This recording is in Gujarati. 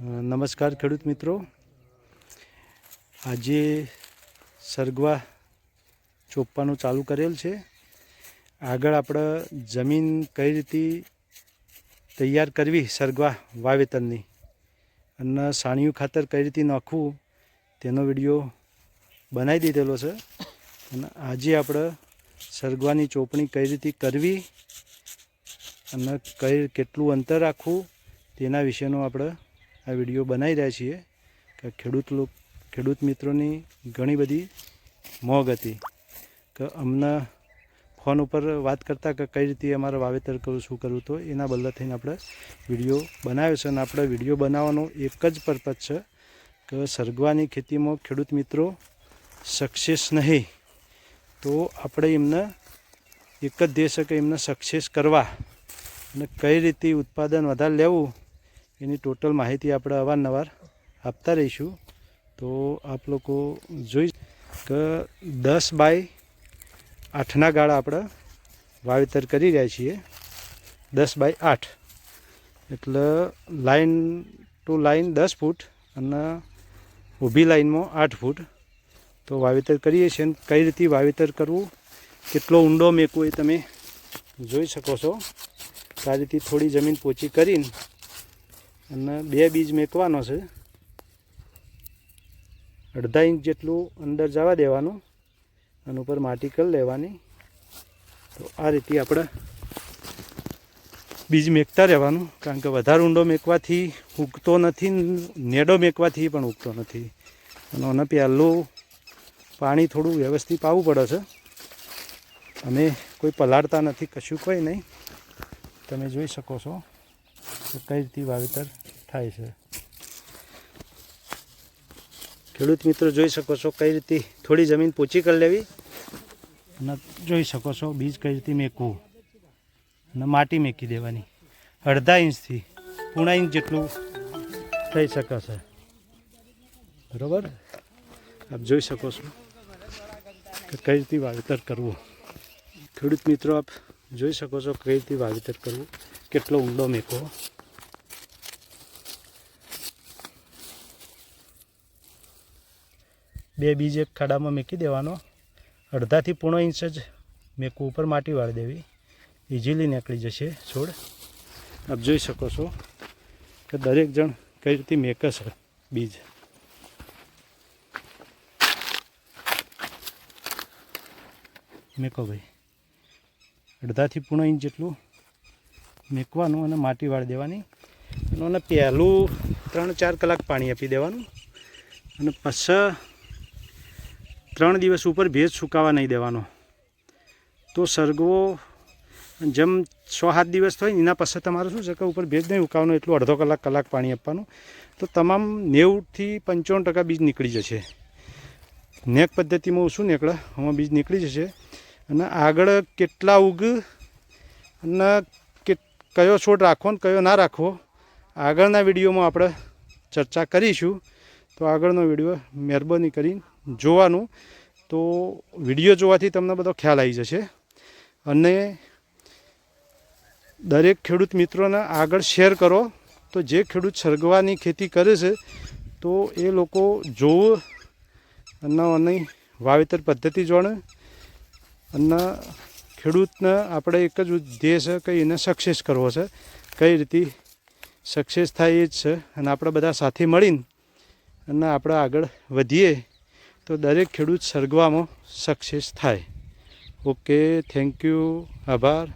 નમસ્કાર ખેડૂત મિત્રો. આજે સરગવા ચોપવાનું ચાલુ કરેલ છે. આગળ આપણે જમીન કઈ રીતે તૈયાર કરવી સરગવા વાવેતરની અને સાણિયું ખાતર કઈ રીતે નાખવું તેનો વીડિયો બનાવી દીધેલો છે. અને આજે આપણે સરગવાની ચોપણી કઈ રીતે કરવી અને કઈ કેટલું અંતર રાખવું તેના વિશેનો આપણે આ વીડિયો બનાવી રહ્યા છીએ કે ખેડૂત લોક, ખેડૂત મિત્રોની ઘણી બધી મોગ હતી. કે અમને ફોન ઉપર વાત કરતાં કે કઈ રીતે અમારે વાવેતર કરવું શું કરવું તો એના બદલે થઈને આપણે વીડિયો બનાવ્યો છે. અને આપણે વીડિયો બનાવવાનો એક જ પર્પઝ છે કે સરગવાની ખેતીમાં ખેડૂત મિત્રો સક્સેસ નહીં. તો આપણે એમને એક જ દેશ કે એમને સક્સેસ કરવા અને કઈ રીતે ઉત્પાદન વધારે લેવું એની ટોટલ માહિતી આપણે અવારનવાર આપતા રહીશું. તો આપ લોકો જોઈ કે દસ બાય આઠના ગાળા આપણે વાવેતર કરી રહ્યા છીએ. દસ બાય આઠ. એટલે લાઈન ટુ લાઈન દસ ફૂટ અને ઊભી લાઈનમાં આઠ ફૂટ. તો વાવેતર કરીએ છીએ કઈ રીતે વાવેતર કરવું, કેટલો ઊંડો મેકવો એ તમે જોઈ શકો છો. આ રીતે થોડી જમીન પોચી કરીને અને બે બીજ મેકવાનો છે. અડધા ઇંચ જેટલું અંદર જવા દેવાનું અને ઉપર માટી કરી લેવાની. તો આ રીતે આપણે બીજ મેકતા રહેવાનું. કારણ કે વધારે ઊંડો મેકવાથી ઉગતો નથી, નેડો મેકવાથી પણ ઉગતો નથી. અને એને પહેલું પાણી થોડું વ્યવસ્થિત આવવું પડે છે. અને કોઈ પલાળતા નથી, કશું કોઈ નહીં. તમે જોઈ શકો છો. કઈ રીતે વાવેતર થાય છે? ખેડૂત મિત્રો જોઈ શકો છો કઈ રીતે થોડી જમીન પોચી કરી લેવી. અને જોઈ શકો છો બીજ કઈ રીતે મેકવું. અને માટી મેકી દેવાની. અડધા ઇંચથી પૂણા ઇંચ જેટલું થઈ શકે છે. બરાબર? આપ જોઈ શકો છો કે કઈ રીતે વાવેતર કરવું. ખેડૂત મિત્રો આપ જોઈ શકો છો કઈ રીતે વાવેતર કરવું. કેટલો ઊંડો મેકવો. બે બીજ એક ખાડામાં મૂકી દેવાનો. અડધાથી પૂણો ઇંચ જ મેકવું ઉપર માટી વાળી દેવી. ઇઝીલી નીકળી જશે, છોડ. આપ જોઈ શકો છો કે દરેક જણ કઈ રીતે મેકે છે બીજ. મેકો ભાઈ. અડધાથી પૂણો ઇંચ જેટલું મેકવાનું અને માટી વાળી દેવાની. અને પહેલું ત્રણ ચાર કલાક પાણી આપી દેવાનું. અને પછી ત્રણ દિવસ ઉપર ભેજ સુકાવા નહીં દેવાનો. તો સરગવો જેમ છ સાત દિવસ થાય એના પછી તમારે શું છે કે ઉપર ભેજ નહીં ઉકાવવાનો એટલું અડધો કલાક કલાક પાણી આપવાનું. તો તમામ નેવુંથી પંચાવન ટકા બીજ નીકળી જશે. નેક પદ્ધતિમાં શું નીકળે, આમાં બીજ નીકળી જશે. અને આગળ કેટલા ઉગ અને કયો છોડ રાખવો ને કયો ના રાખવો, આગળના વિડીયોમાં આપણે ચર્ચા કરીશું. તો આગળનો વીડિયો મહેરબાની કરીને જોવાનું, તો વીડિયો જોવાથી તમને બધો ખ્યાલ આવી જશે. અને દરેક ખેડૂત મિત્રોને આગળ શેર કરો, તો જે ખેડૂત સરગવાની ખેતી કરે છે, તો એ લોકો જોવું અને અને વાવેતર પદ્ધતિ જોણે. અને ખેડૂતને આપણે એક જ ધ્યેય છે કે એને સક્સેસ કરવો છે. કઈ રીતે સક્સેસ થાય એ જ છે. અને આપણે બધા સાથે મળીને અને આપણે આગળ વધીએ. તો દરેક ખેડૂત સરગવામાં સક્સેસ થાય. ઓકે થેન્ક યુ આભાર.